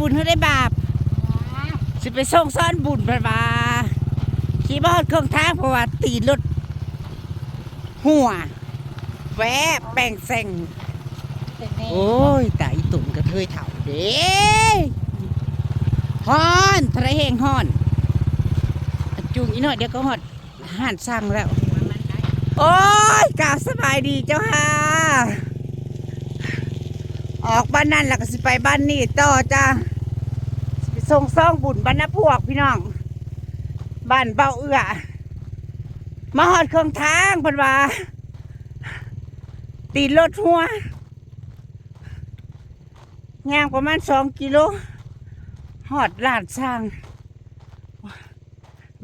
บุญเฮาได้บาปสิไปส่งซ้อนบุญไปว่าขี่บอดเครื่องทางเพราะว่าตีรถหัว แวะแป่งแซงโอ้ยตายตุ่มกระเทยเถ่าเด้ฮอนทะเลแหงฮอนจุงอีหน่อยเดี๋ยวก็ฮอดห่านสั่งแล้ว โอ้ยกล่าวสบายดีเจ้าค่ะ ออกบ้านนั่นแล้วก็สิไปบ้านนี่ต่อจ้าไปส่งซ่องบุญบรรณพวกพี่น้อง บ้านเบ้าเอื้อมาหอดเครื่องทางพันว่าตีรถหัวย่างประมาณสองกิโลหอดลาดสร้าง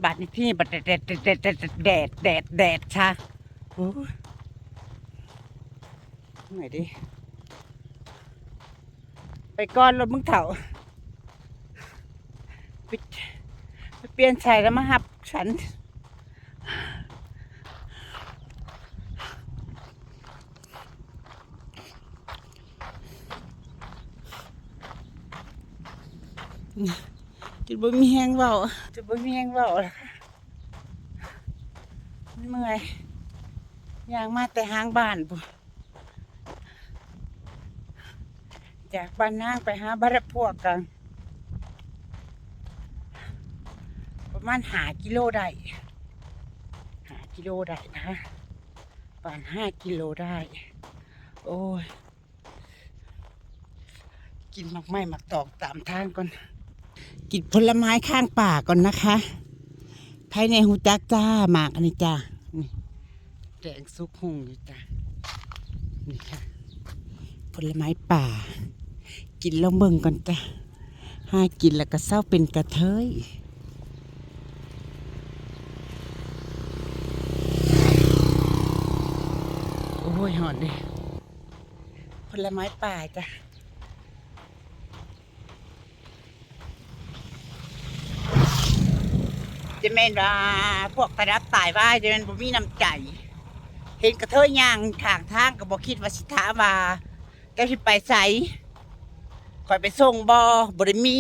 บัดนี้พี่บัดแดดแดดแดดแดดแดดแดดแดดชาโอ้ไหนดิ ไปก่อนรถมึงเถ่าไปไปเปลี่ยนใส่แล้วมาหับฉันจุดบ่มีแหงเบาจุดบ่มีแหงเบาล่ะค่ะมันเมื่อยยางมาแต่ห้างบ้านปุ๊ จากบ้านนางไปหาบารพวกกัน ประมาณหากิโลได้หากิโลได้นะประมาณห้ากิโลได้ โอ้ย กินมักไม้มักตอกตามทางก่อน กินผลไม้ข้างป่าก่อนนะคะภายในหูจักจ้าหมากอันนี้จ้านี่แดงซุกหงอยู่จ้านี่ค่ะผลไม้ป่า กินแล้วเบิ่งก่อนจ้าห้ากินแล้วก็เศร้าเป็นกระเทยโอ้ยหอนเลยผลไม้ป่าจ้ะจะแม่นว่าพวกกระดับตายว่าจะแม่นบ่มีน้ำใจ เห็นกระเทยย่างข้างทางก็บ่คิดว่าสิถามว่าจะสิไปไส คอยไปส่งบ่บ่ได้มี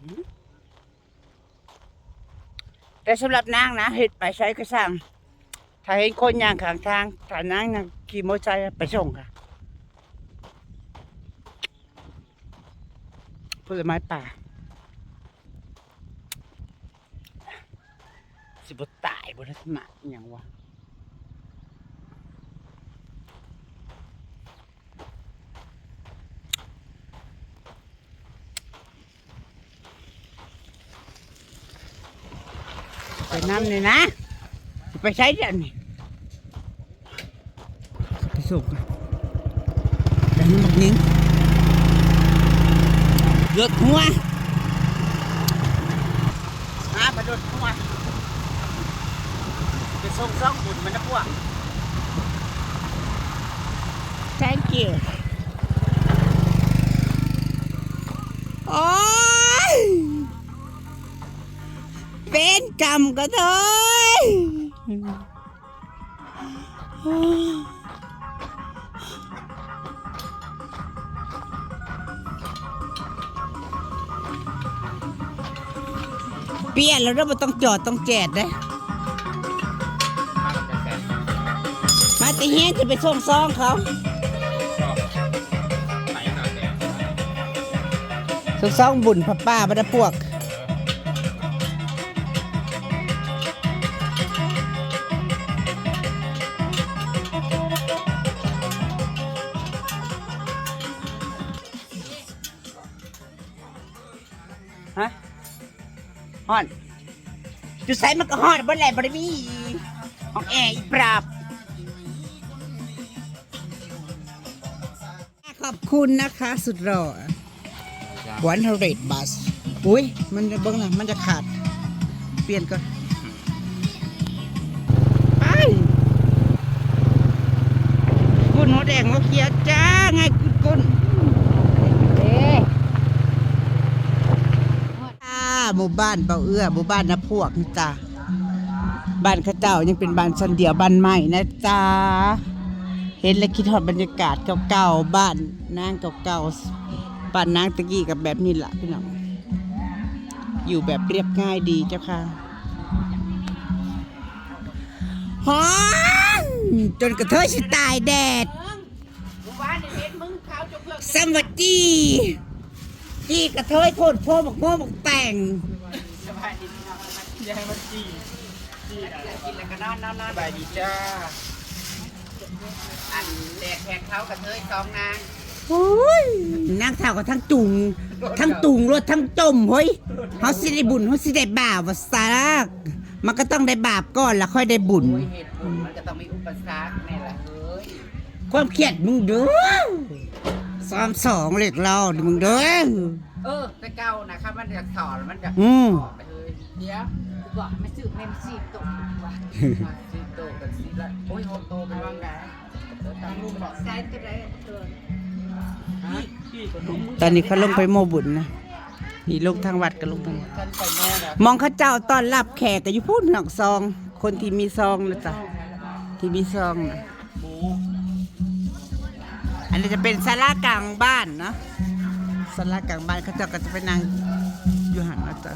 หืมแต่สำหรับนางนะเฮ็ดไปไสก็สร้างถ้าเห็นคนย่างข้างทางถ้านั่งนั่งขี่มอเตอร์ไซค์ไปส่งค่ะผลไม้ป่า สิบตายบนสมาอหย่างวะ ไปน้ำเลยนะสิไปใช้เดี๋ยวนี้ไปส่งกันแต่นี่มันนิ่งเลือกหัวหาประดดหัวไปส่งซ่องบุญมันนะพวก thank you โเป็นกรรมก็เถอยเปลี่ยนแล้วเราไม่ต้องจอดต้องแจดเลยมาตีเฮียจะไปส่งซองเขาส่งซองบุญพ่อป้าบรรดาพวก ฮอนจุดใส่มันก็ฮอดบ่แหละบ่ได้มีห้องแอร์อีปราบ ขอบคุณนะคะ สุดหล่อวันเฮเรตบัสอุ้ย มันจะเบิ้งนะมันจะขาด เปลี่ยนก่อนไปกุนหัวแดงหัวเขียจ้าไงกุนกุน อ่า หมู่บ้านเบาเอื้อหมู่บ้านนะพวกนี่จ้าบ้านข้าเจ้ายังเป็นบ้านชั้นเดียวบ้านใหม่นะจ้าเห็นแล้วคิดฮอดบรรยากาศเก่าๆบ้านนางเก่าๆบ้านนางตะกี้กับแบบนี้ล่ะพี่น้องอยู่แบบเรียบง่ายดีเจ้าค่ะฮอนจนกระเทยสิตายแดดสวัสดี จี้กระเทยโพดโพบกโม่บอกแต่ง อย่าให้มันจีจีกินแล้วก็นอนนอนนอนบายดีจ้า อันแดกแขกเขากับเธอสองนางโอ้ยนางเท่ากับทั้งตุง ทั้งตุงรถทั้งจมเฮ้ยเขาสิได้บุญเขาสิได้บาปวะสากมันก็ต้องได้บาปก่อนแล้วค่อยได้บุญ โอ้ยเหตุผลมันก็ต้องมีอุปสรรคแน่ละเฮ้ยความเครียดมึงเด้อซ้อมสองเหล็กเราดิมึงเด้อ เออแต่เก่านะครับมันจะสอนมันจะอืมออกไป เดี๋ยวบอกไม่ซื้อเมมซีตกว่ามาซีโตกันซีละโอ้ยโฮโตเป็นว่างไงเดี๋ยวตามลุงบอกใช้ตัวใดตัวตอนนี้เขาลงไปโมบุญนะนี่ลงทางวัดก็ลงทางวัดมองข้าเจ้าตอนรับแขกก็อยู่พูดหนอกซอง คนที่มีซองนะจ๊ะที่มีซองนะอันนี้จะเป็นศาลากลางบ้านเนาะศาลากลางบ้านเขาเจ้าก็จะไปนั่งอยู่หันนะจ๊ะ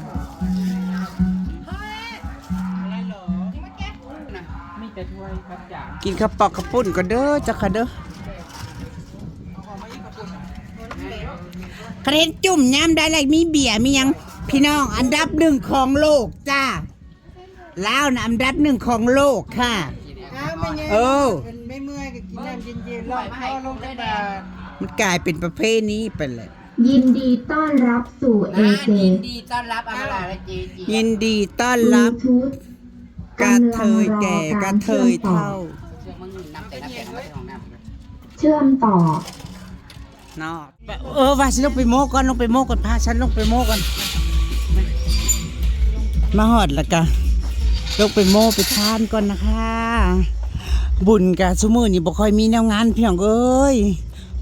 มีแต่ถ้วยครับอย่างกินข้าวปอกข้าวปุ้นก็เด้อจ้ะค่ะเด้อคะแนนจุ่มย้ำได้ไรมีเบียร์มีหยังพี่น้องอันดับหนึ่งของโลกจ้าลาวนะอันดับหนึ่งของโลกค่ะ อ้าวไม่ไงเออเป็นไม่เมื่อยก็กินน้ำเย็นๆแล้วพ่อลงกระดาษมันกลายเป็นประเพณีไปเลย ยินดีต้อนรับสู่เอเจยินดีต้อนรับอะไรละจีจียินดีต้อนบลูรับ ทูธ กระเทยแก่กระเทยเท่า เชื่อมึงน้ำแต่น้ำแข็งไม่ของน้ำเชื่อมต่อเนาะเออว่าฉันลงไปโมก่อนลงไปโมก่อนพาฉันลงไปโมก่อนมาหอดแล้วกะลงไปโมไปทานก่อนนะคะ บุญกะซุมือนี่บ่ค่อยมีแนวงานพี่น้องเอ้ย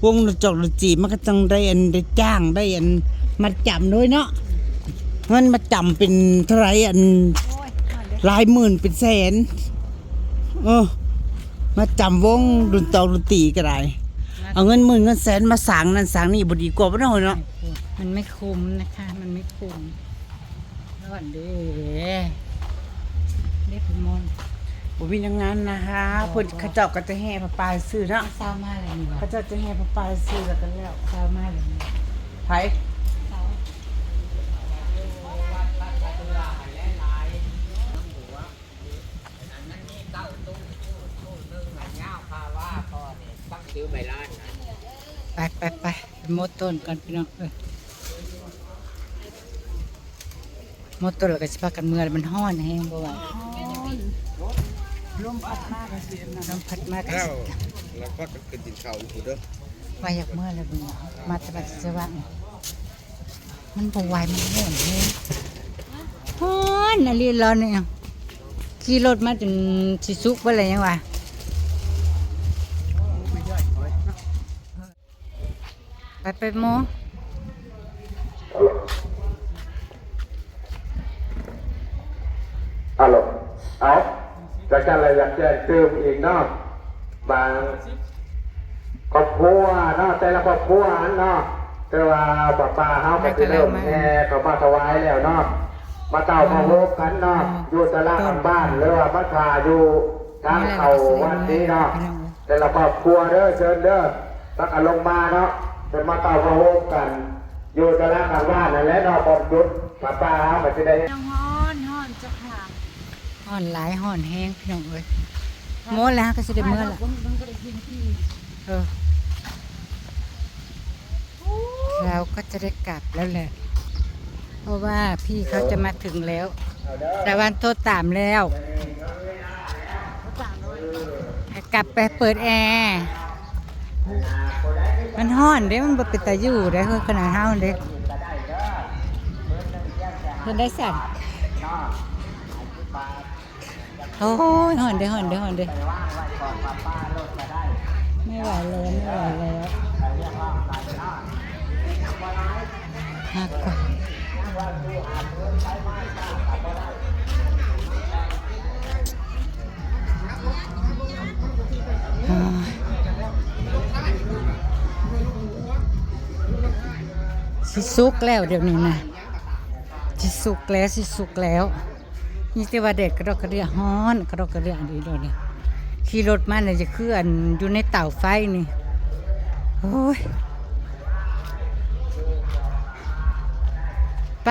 วงดนจกดนจีมันก็ต้องได้อันได้จ้างได้อันมาจำด้วยเนาะเงินมาจำเป็นเท่าไหรอัน หลายหมื่นเป็นแสน เออ มาจำวงดนตอกดนตรีก็ได้ เอาเงินหมื่นเงินแสนมาสั่งนั่นสั่งนี่บดีกว่าบ่เนาะเนาะมันไม่คุ้มนะคะ มันไม่คุ้มร้อนเด้เด็กพี่มนต์บ่มีแนวงานนะคะเพิ่นเขาเจ้าก็จะแห่พระปลายซื้อเนาะเศร้ามากเลยนี่วะเขาเจ้าจะแห่พระปลายซื้อแล้วกันแล้วเศร้ามากเลยนี่ไผ เศร้า ซื้อใบลาน ไปไปไปหมดต้นกันพี่น้องเอ้ยหมดต้นแล้วก็สิพากันเมื่อแล้วมันห้อนแห้งบ่ไหวลมพัดมากเลยลมพัดมากแล้วเราก็จะขึ้นดินเขาอยู่เด้อว่าอยากเมื่อแล้วบุญมาตะบัดสว่างมันบ่ไหวมันห้อนแห้งฮ้อนอะไรร้อนเนี่ยขี่รถมาจนสิสุกไปเลยยังวะ ไปไปโมเอาหรอเอาจากการอะไรอยากแจ้งเติมอีกเนาะบางครอบครัวเนาะแต่ละครอบครัวอันเนาะแต่ว่าป้าป้าเฮาก็สิเริ่มแห่เขามาถวายแล้วเนาะมาเต่ามาโลกกันเนาะอยู่ตลาดบ้านหรือว่ามาทาอยู่ทางเขาวันนี้เนาะแต่ละครอบครัวเด้อเชิญเด้อตักอลงมาเนาะ เป็นมาเต่ามาโฮมกันอยู่ตลาดกลางบ้านนั่นแหละเนาะบอมยุดป้าป้าเฮาก็สิได้ห่อนหลายห่อนแห้งพี่น้องเอ้ยโมแล้วก็สิได้เมื่อละเออเราก็จะได้กลับแล้วแหละ เพราะว่าพี่เขาจะมาถึงแล้ว แต่วันโทษตามแล้วให้กลับไปเปิดแอร์ มันห้อนเด้ มันบ่เป็นตาอยู่เด้เฮ้ยขนาดเฮาวเด้เพิ่นได้สั่นโอ้ยห่อนเด้อหอนเด้อหอนเด้ไม่ไหวแล้วไม่ไหวแล้วมากกว่า สิสุกแล้วเดี๋ยวนี้นะสิสุกแล้วสิสุกแล้วนี่แต่ว่าเด็กกระดกกระเดียฮ้อนกระดกกระเดียอันนี้เดี๋ยวนี้ขี่รถมาเนี่ยจะคืออันอยู่ในเต่าไฟนี่โอ้ยไป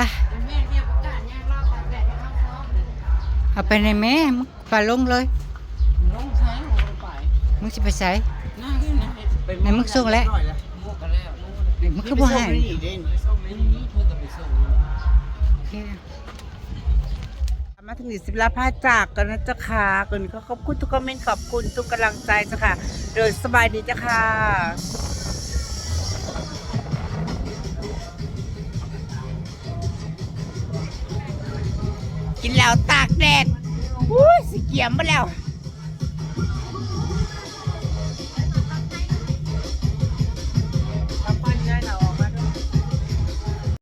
เอาไปในแม่มึงไปลงเลย มึงสิไปใส่หน้าขึ้นนะไหนมึงส่งแล้วมุกกันแล้วลูกมึงคือบ่ให้นี่เด่นส่งไม่มีเพื่อจะไปส่งโอเคมาถึงสิบลาพาจากกันนะเจ้าค่ะกันก็ขอบคุณทุกคอมเมนต์ขอบคุณทุกกำลังใจเจ้าค่ะโดยสบายดีเจ้าค่ะกินแล้วตากแดดอุ้ยสิเกียมมาแล้ว